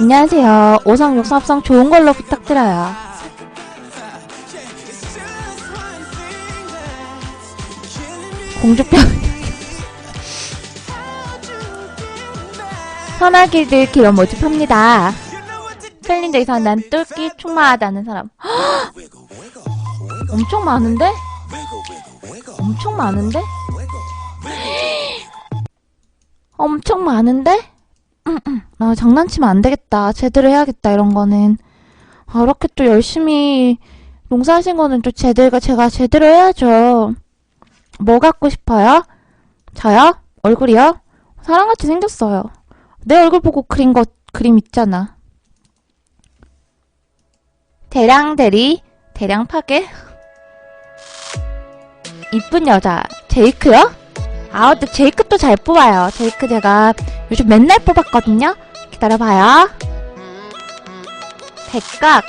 안녕하세요. 오성육성합성 좋은 걸로 부탁드려요. 공주병. 선화길들 기록 모집합니다. 챌린저에서 난 뚫기 충만하다는 사람. 헉! 엄청 많은데? 엄청 많은데? 엄청 많은데? 아, 장난치면 안 되겠다. 제대로 해야겠다, 이런 거는. 아, 이렇게 또 열심히 농사하신 거는 또 제대로, 제가 제대로 해야죠. 뭐 갖고 싶어요? 저요? 얼굴이요? 사람같이 생겼어요. 내 얼굴 보고 그린 거, 그림 있잖아. 대량 대리, 대량 파괴. 이쁜 여자, 제이크요? 아, 근데 제이크 또잘 뽑아요. 제이크 제가 요즘 맨날 뽑았거든요? 기다려봐요. 백각.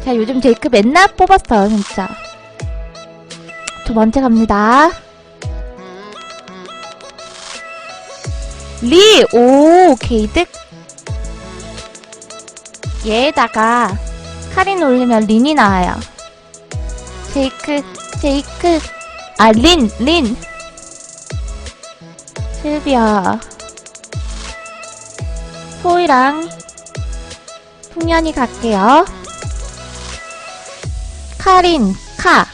제가 요즘 제이크 맨날 뽑았어요, 진짜. 두 번째 갑니다. 리, 오, 게이득. 얘에다가 카린 올리면 린이 나와요. 제이크, 제이크. 아, 린, 린. 실비아. 소희랑 풍년이 갈게요. 카린, 카.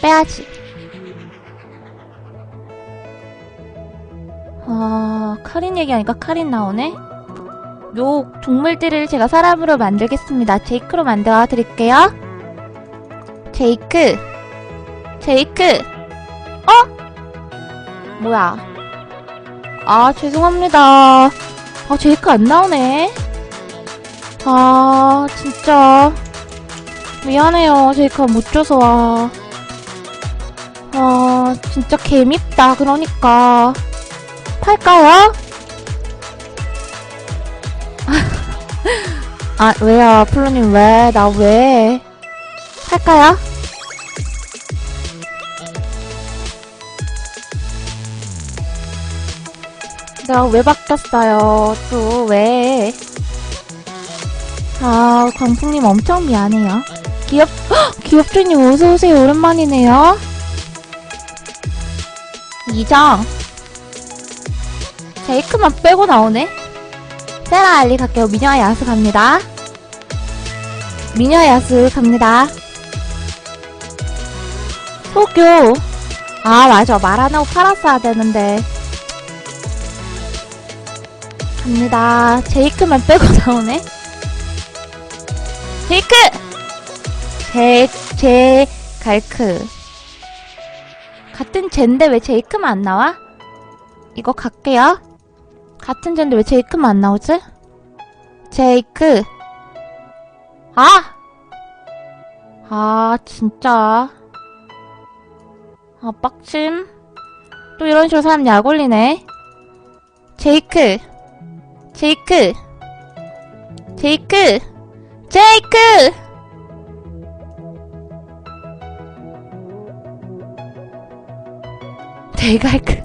빼야지. 아, 카린 얘기하니까 카린 나오네? 요 동물들을 제가 사람으로 만들겠습니다. 제이크로 만들어 드릴게요. 제이크. 제이크. 어? 뭐야? 아, 죄송합니다. 아, 제이크 안 나오네. 아, 진짜. 미안해요. 제이크가 못 줘서 와. 아, 진짜 개밉다. 그러니까. 팔까요? 아, 왜요? 플로님 왜? 나 왜? 팔까요? 내가 왜 바뀌었어요? 또 왜? 아, 광풍님 엄청 미안해요. 기업, 헉! 기업주님 어서오세요. 오랜만이네요. 이정. 제이크만 빼고 나오네? 세라 알리 갈게요. 미녀 야수 갑니다. 미녀 야수 갑니다. 소교. 아, 맞아. 말안 하고 팔았어야 되는데. 갑니다. 제이크만 빼고 나오네? 제이크! 제, 제, 갈크. 같은 젠데 왜 제이크만 안 나와? 이거 갈게요. 같은 젠데 왜 제이크만 안 나오지? 제이크. 아! 아, 진짜. 아, 빡침. 또 이런 식으로 사람 약 올리네. 제이크. 제이크. 제이크. 제이크! 대갈크.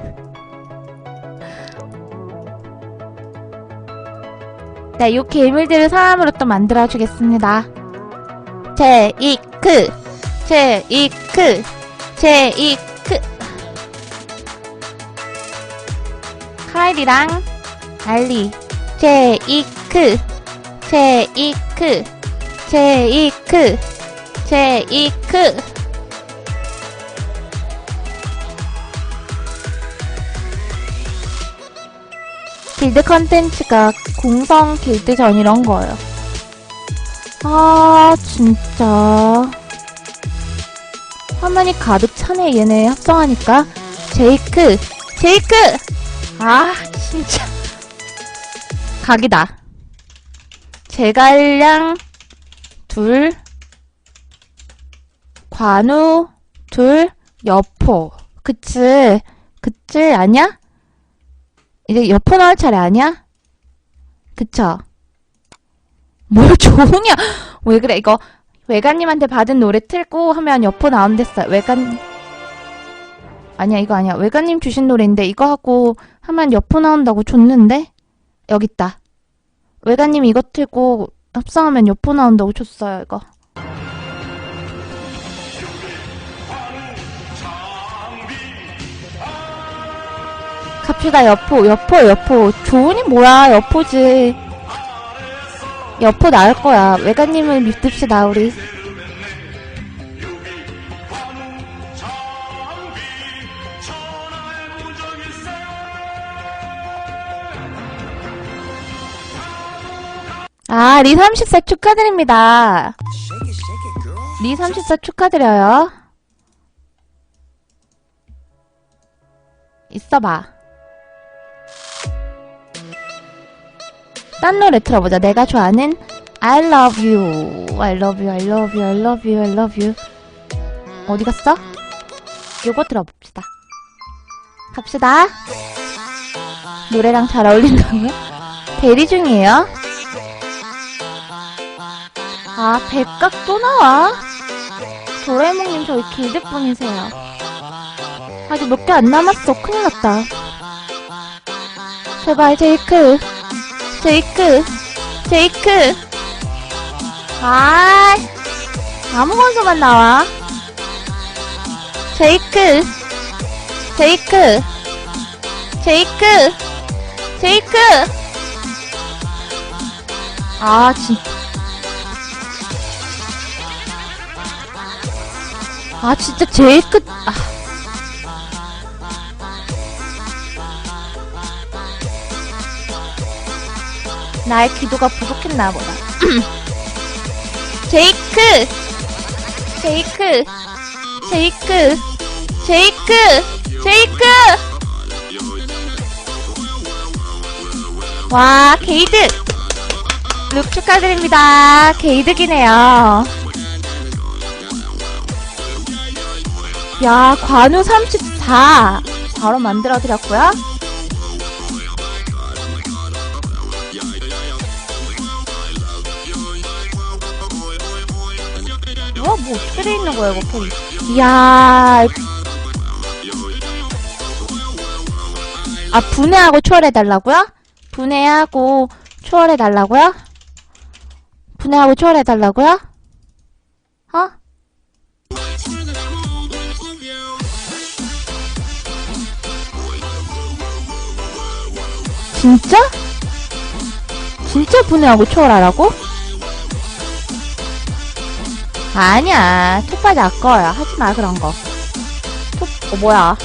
네, 요 괴물들을 사람으로 또 만들어주겠습니다. 제이크, 제이크, 제이크. 카일이랑 알리, 제이크, 제이크, 제이크, 제이크. 길드 컨텐츠가 공성 길드전 이런 거예요. 아, 진짜. 화면이 가득 차네, 얘네 합성하니까. 제이크! 제이크! 아, 진짜. 각이다. 제갈량, 둘, 관우, 둘, 여포. 그치? 그치? 아니야? 이제 여포 나올 차례 아니야? 그쵸? 뭘 좋으냐? 왜 그래, 이거, 외가님한테 받은 노래 틀고 하면 여포 나온댔어. 외가님. 아니야, 이거 아니야. 외가님 주신 노래인데, 이거 하고 하면 여포 나온다고 줬는데? 여기 있다. 외가님 이거 틀고 합성하면 여포 나온다고 줬어요, 이거. 갑시다, 여포, 여포, 여포. 좋으니 뭐야, 여포지. 여포 나을 거야. 외가님을 믿읍시다, 우리. 아, 리 30세 축하드립니다. 리 30세 축하드려요. 있어봐. 딴 노래 틀어보자. 내가 좋아하는 I love you. I love you, I love you, I love you, I love you. 어디 갔어? 요거 들어봅시다. 갑시다. 노래랑 잘 어울린다고요? 대리 중이에요. 아, 백각 또 나와? 도라에몽님 저희 길드분이세요. 아직 몇 개 안 남았어. 큰일 났다. 제발, 제이크. 제이크. 제이크. 아, 아무거나만 나와. 제이크. 제이크. 제이크. 제이크. 아, 진짜. 아 진짜 제일 끝 아. 나의 기도가 부족했나 보다. 제이크 제이크 제이크 제이크 제이크 와 게이드 룩 축하드립니다. 게이드기네요 야, 관우 34. 바로 만들어드렸고요. 우와, 뭐 어떻게 돼 있는 거야, 이거 폰이. 이야. 아, 분해하고 초월해달라고요? 분해하고 초월해달라고요? 분해하고 초월해달라고요? 어? 진짜? 진짜 분해하고 초월하라고? 아니야. 톱바지 아까워요. 하지마, 그런 거. 톱, 어, 뭐야.